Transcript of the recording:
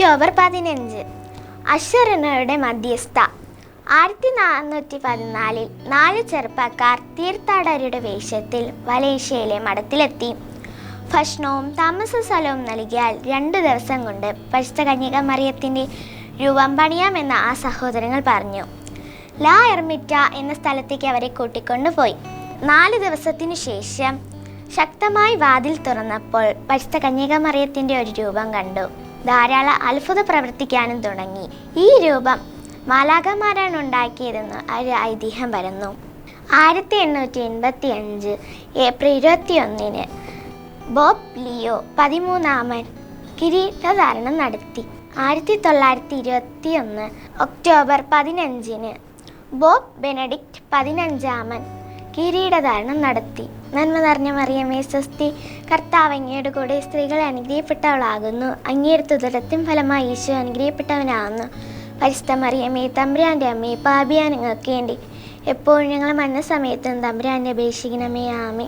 October പതിനഞ്ച്. അശ്വരനയുടെ മധ്യസ്ഥ. ആയിരത്തി നാനൂറ്റി പതിനാലിൽ നാല് ചെറുപ്പക്കാർ തീർത്ഥാടകരുടെ വേഷത്തിൽ മലേഷ്യയിലെ മഠത്തിലെത്തി. ഭക്ഷണവും താമസ സ്ഥലവും നൽകിയാൽ രണ്ട് ദിവസം കൊണ്ട് പരിശുദ്ധ കന്യക മറിയത്തിന്റെ രൂപം പണിയാമെന്ന് ആ സഹോദരങ്ങൾ പറഞ്ഞു. ലാ എർമിറ്റ എന്ന സ്ഥലത്തേക്ക് അവരെ കൂട്ടിക്കൊണ്ടുപോയി നാല് ദിവസത്തിനു ശേഷം ശക്തമായി വാതിൽ തുറന്നപ്പോൾ പരിശുദ്ധ കന്യക മറിയത്തിന്റെ ഒരു രൂപം കണ്ടു. ധാരാളം അത്ഭുത പ്രവർത്തിക്കാനും തുടങ്ങി. ഈ രൂപം മാലാഖമാരാണ് ഉണ്ടാക്കിയതെന്ന് ഒരു ഐതിഹ്യം വരുന്നു ആയിരത്തി എണ്ണൂറ്റി എൺപത്തി അഞ്ച് ഏപ്രിൽ ഇരുപത്തി ഒന്നിന് ബോബ് ലിയോ പതിമൂന്നാമൻ കിരീടധാരണം നടത്തി. ആയിരത്തി തൊള്ളായിരത്തി ഇരുപത്തി ഒന്ന് ഒക്ടോബർ പതിനഞ്ചിന് ബോബ് ബെനഡിക്റ്റ് പതിനഞ്ചാമൻ കിരീടധാരണം നടത്തി. നന്മ നിറഞ്ഞ മറിയമേ സ്വസ്തി കർത്താവ് അങ്ങയുടെ കൂടെ സ്ത്രീകൾ അനുഗ്രഹപ്പെട്ടവളാകുന്നു. അങ്ങയുടെ തുതരത്തിൻ ഫലമായി ഈശോ അനുഗ്രഹപ്പെട്ടവനാകുന്നു പരിസ്ഥ മറിയമേ തമ്പുരാന്റെ അമ്മയെ പാപിയാ വേണ്ടി എപ്പോഴും ഞങ്ങൾ മരണ സമയത്തും തമ്പുരാന്റെ അപേക്ഷിക്കണമേ. ആമേ